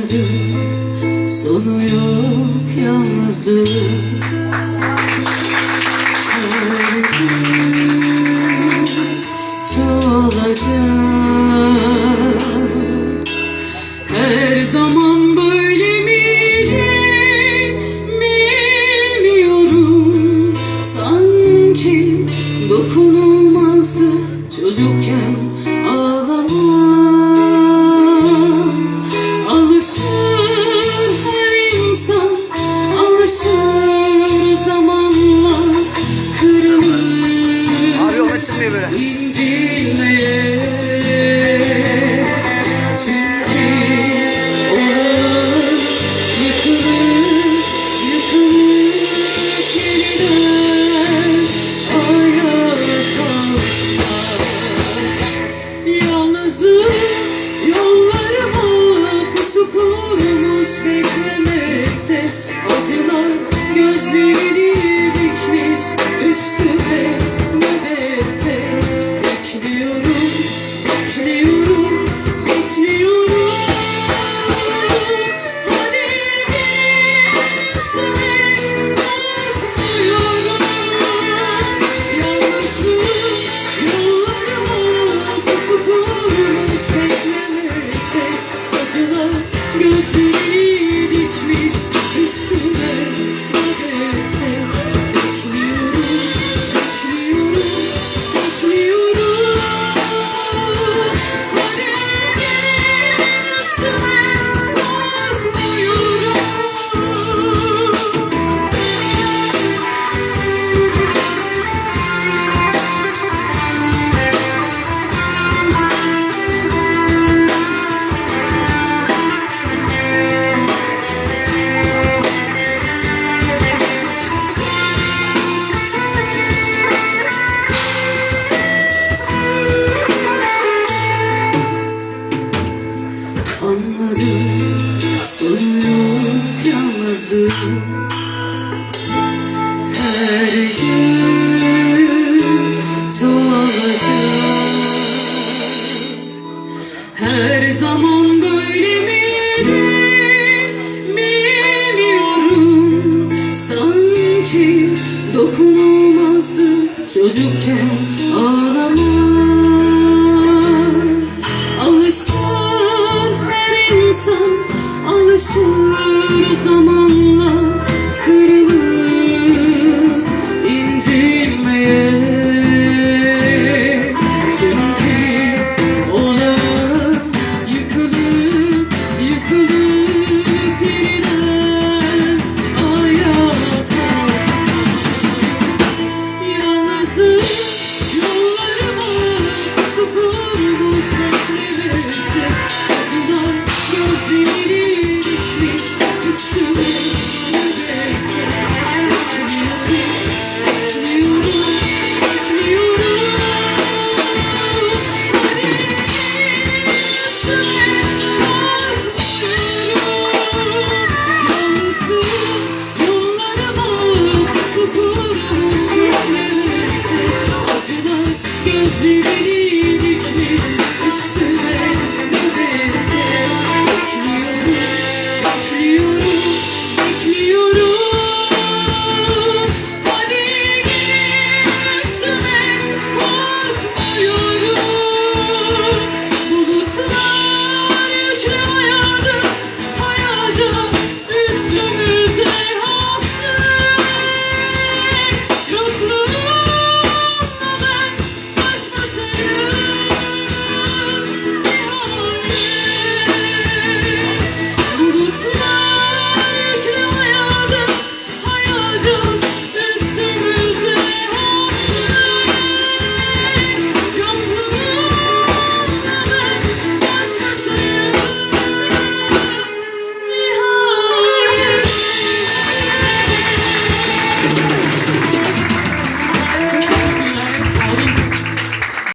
döndüm Sonu yok yalnızlığım. Çoğalacağım Her zaman böyle miydi? Bilmiyorum. Sanki dokunulmazdı çocukken. gözlerim Her zaman böyle miydi? Bilmiyorum. Sanki dokunulmazdı çocukken ağlamak Alışır her insan alışır zamanla. Gözlerini